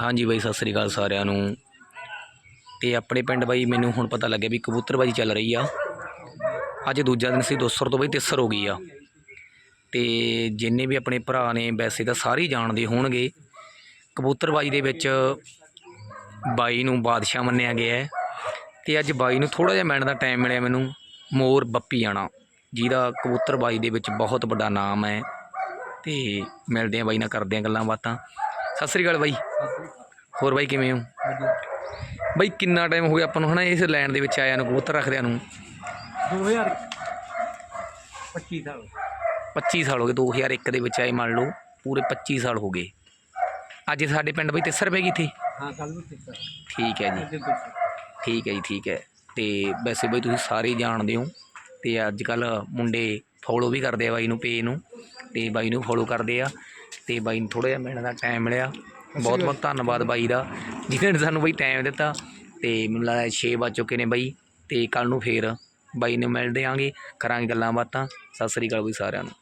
ਹਾਂਜੀ ਬਾਈ, ਸਤਿ ਸ੍ਰੀ ਅਕਾਲ ਸਾਰਿਆਂ ਨੂੰ। ਤੇ ਆਪਣੇ ਪਿੰਡ ਬਾਈ, ਮੈਨੂੰ ਹੁਣ ਪਤਾ ਲੱਗਿਆ ਵੀ ਕਬੂਤਰਬਾਜੀ ਚੱਲ ਰਹੀ ਆ। ਅੱਜ ਦੂਜਾ ਦਿਨ ਸੀ 200 ਤੋਂ ਬਾਈ 300 ਹੋ ਗਈ ਆ। ਤੇ ਜਿੰਨੇ ਵੀ ਆਪਣੇ ਭਰਾ ਨੇ, ਵੈਸੇ ਤਾਂ ਸਾਰੇ ਜਾਣਦੇ ਹੋਣਗੇ, ਕਬੂਤਰਬਾਜੀ ਦੇ ਵਿੱਚ ਬਾਈ ਨੂੰ ਬਾਦਸ਼ਾਹ ਮੰਨਿਆ ਗਿਆ ਹੈ। ਤੇ ਅੱਜ ਬਾਈ ਨੂੰ ਥੋੜਾ ਜਿਹਾ ਮਿਲਣ ਦਾ ਟਾਈਮ ਮਿਲਿਆ ਮੈਨੂੰ, ਮੋਰ ਬੱਪੀ ਆਣਾ। ਜਿਹਦਾ ਕਬੂਤਰਬਾਜੀ ਦੇ ਵਿੱਚ ਬਹੁਤ ਵੱਡਾ ਨਾਮ ਹੈ। ਤੇ ਮਿਲਦੇ ਆ ਬਾਈ ਨਾਲ, ਕਰਦੇ ਆ ਗੱਲਾਂ ਬਾਤਾਂ। ਸਤਿ ਸ੍ਰੀ ਅਕਾਲ ਬਾਈ। ਹੋਰ ਬਾਈ ਕਿਵੇਂ ਹੋ? ਬਾਈ ਕਿੰਨਾ ਟਾਈਮ ਹੋ ਗਿਆ ਆਪਾਂ ਨੂੰ ਹਨਾ ਇਸ ਲਾਈਨ ਦੇ ਵਿੱਚ ਆਇਆ ਨੂੰ ਕਬੂਤਰ ਰੱਖਦਿਆਂ ਨੂੰ? 2000 25 ਸਾਲ। 25 ਸਾਲ ਹੋ ਗਏ 2001 ਦੇ ਵਿੱਚ ਆਏ ਮੰਨ ਲਓ ਪੂਰੇ 25 ਸਾਲ ਹੋ ਗਏ। ਅੱਜ ਸਾਡੇ ਪਿੰਡ ਬਈ 3 ਰੁਪਏ ਕੀਤੀ ਹਾਂ ਕੱਲ ਨੂੰ ਕਿੱਥੇ ਠੀਕ ਹੈ ਜੀ। ਠੀਕ ਹੈ ਜੀ ਠੀਕ ਹੈ। ਤੇ ਵੈਸੇ ਬਈ ਤੁਸੀਂ ਸਾਰੇ ਜਾਣਦੇ ਹੋ ਤੇ ਅੱਜ ਕੱਲ ਮੁੰਡੇ ਫੋਲੋ ਵੀ ਕਰਦੇ ਆ ਬਾਈ ਨੂੰ ਪੇਜ ਨੂੰ। ਤੇ ਬਾਈ ਨੂੰ ਫੋਲੋ ਕਰਦੇ ਆ। ਤੇ ਬਾਈ ਨੂੰ ਥੋੜਾ ਜਿਹਾ ਮਿਲਣ ਦਾ ਟਾਈਮ ਮਿਲਿਆ। ਬਹੁਤ ਬਹੁਤ ਧੰਨਵਾਦ ਬਾਈ ਦਾ ਜਿਹਨੇ ਨੇ ਸਾਨੂੰ ਬਈ ਟਾਈਮ ਦਿੱਤਾ। ਤੇ ਮੈਨੂੰ ਲੱਗਦਾ 6 ਵੱਜ ਚੁੱਕੇ ਨੇ ਬਾਈ ਤੇ ਕੱਲ ਨੂੰ ਫੇਰ ਬਾਈ ਨੂੰ ਮਿਲਦੇ ਆਂਗੇ ਕਰਾਂਗੇ ਗੱਲਾਂ ਬਾਤਾਂ। ਸਤਿ ਸ੍ਰੀ ਅਕਾਲ ਬਈ ਸਾਰਿਆਂ ਨੂੰ।